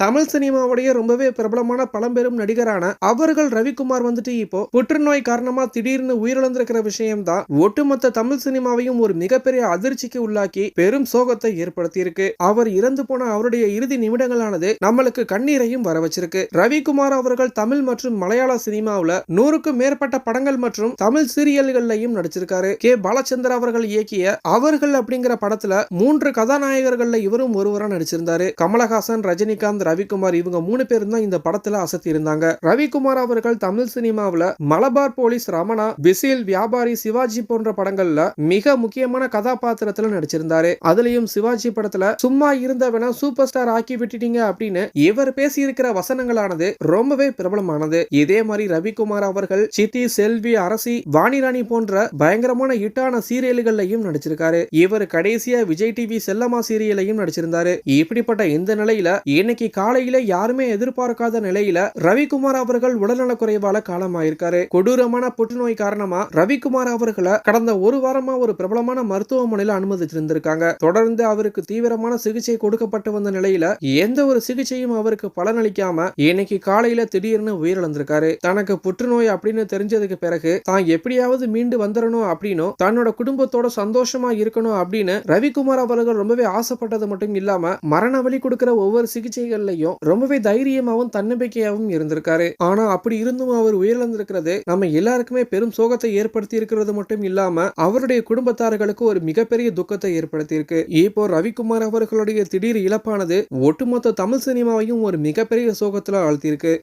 தமிழ் சினிமாவுடைய ரொம்பவே பிரபலமான பழம்பெரும் நடிகரான அவர்கள் ரவிக்குமார் வந்துட்டு இப்போ புற்றுநோய் காரணமா திடீர்னு உயிரிழந்திருக்கிற விஷயம் தான் ஒட்டுமொத்த தமிழ் சினிமாவையும் ஒரு மிகப்பெரிய அதிர்ச்சிக்கு உள்ளாக்கி பெரும் சோகத்தை ஏற்படுத்தியிருக்கு. அவர் இறந்து போன அவருடைய இறுதி நிமிடங்களானது நம்மளுக்கு கண்ணீரையும் வர வச்சிருக்கு. ரவிக்குமார் அவர்கள் தமிழ் மற்றும் மலையாள சினிமாவில் நூறுக்கும் மேற்பட்ட படங்கள் மற்றும் தமிழ் சீரியல்கள்லையும் நடிச்சிருக்காரு. கே. பாலச்சந்தர் அவர்கள் இயக்கிய அவர்கள் அப்படிங்கிற படத்துல மூன்று கதாநாயகர்கள்ல இவரும் ஒருவரா நடிச்சிருந்தாரு. கமலஹாசன் ரஜினிகாந்த் ரவிக்குமார் இவங்க மூணு பேரும் தான் இந்த படத்துல அசத்தி இருந்தாங்க. ரவிக்குமார் அவர்கள் தமிழ் சினிமாவில் மலபார் போலீஸ் ரமணா பிசில் வியாபாரி சிவாஜி போன்ற படங்கள்ல மிக முக்கியமான கதாபாத்திரத்துல நடிச்சிருந்தாரு. அதுலயும் சிவாஜி படத்துல சும்மா இருந்தவன சூப்பர் ஸ்டார் ஆக்கி விட்டுட்டீங்க அப்படின்னு இவர் பேசியிருக்கிற வசனங்களானது ரொம்பவே பிரபலமானது. இதே மாதிரி ரவிக்குமார் அவர்கள் சித்தி செல்வி அரசி வாணிராணி போன்ற பயங்கரமான ஹிட்டான சீரியல்கள்லையும் நடிச்சிருக்காரு. இவர் கடைசியா விஜய் டிவி செல்லமா சீரியலையும் நடிச்சிருந்தாரு. இப்படிப்பட்ட இந்த நிலையில இன்னைக்கு காலையில யாருமே எதிர்பார்க்காத நிலையில ரவிக்குமார் அவர்கள் உடல்நலக் குறைவால காலமாயிருக்காரு. கொடூரமான புற்றுநோய் காரணமா ரவிக்குமார் அவர்களை கடந்த ஒரு வாரமா ஒரு பிரபலமான மருத்துவமனையில அனுமதிச்சிருந்திருக்காங்க. தொடர்ந்து அவருக்கு தீவிரமான சிகிச்சை கொடுக்கப்பட்டு வந்த நிலையில எந்த ஒரு சிகிச்சையும் அவருக்கு பலனளிக்காம இன்னைக்கு காலையில திடீர்னு உயிரிழந்திருக்காரு. தனக்கு புற்றுநோய் அப்படின்னு தெரிஞ்சதுக்கு பிறகு தான் எப்படியாவது மீண்டு வந்துடணும் அப்படின்னும் தன்னோட குடும்பத்தோட சந்தோஷமா இருக்கணும் அப்படின்னு ரவிக்குமார் அவர்கள் ரொம்பவே ஆசைப்பட்டது மட்டும் இல்லாம மரண வழி கொடுக்கிற ஒவ்வொரு சிகிச்சைகள் விஷயங்கள்லயும் ரொம்பவே தைரியமாவும் தன்னம்பிக்கையாவும் இருந்திருக்காரு. ஆனா அப்படி இருந்தும் அவர் உயிரிழந்திருக்கிறது நம்ம எல்லாருக்குமே பெரும் சோகத்தை ஏற்படுத்தி இருக்கிறது மட்டும் இல்லாம அவருடைய குடும்பத்தார்களுக்கு ஒரு மிகப்பெரிய துக்கத்தை ஏற்படுத்தி இருக்கு இப்போ ரவிக்குமார் அவர்களுடைய திடீர் இழப்பானது ஒட்டுமொத்த தமிழ் சினிமாவையும் ஒரு மிகப்பெரிய சோகத்துல ஆழ்த்தியிருக்கு.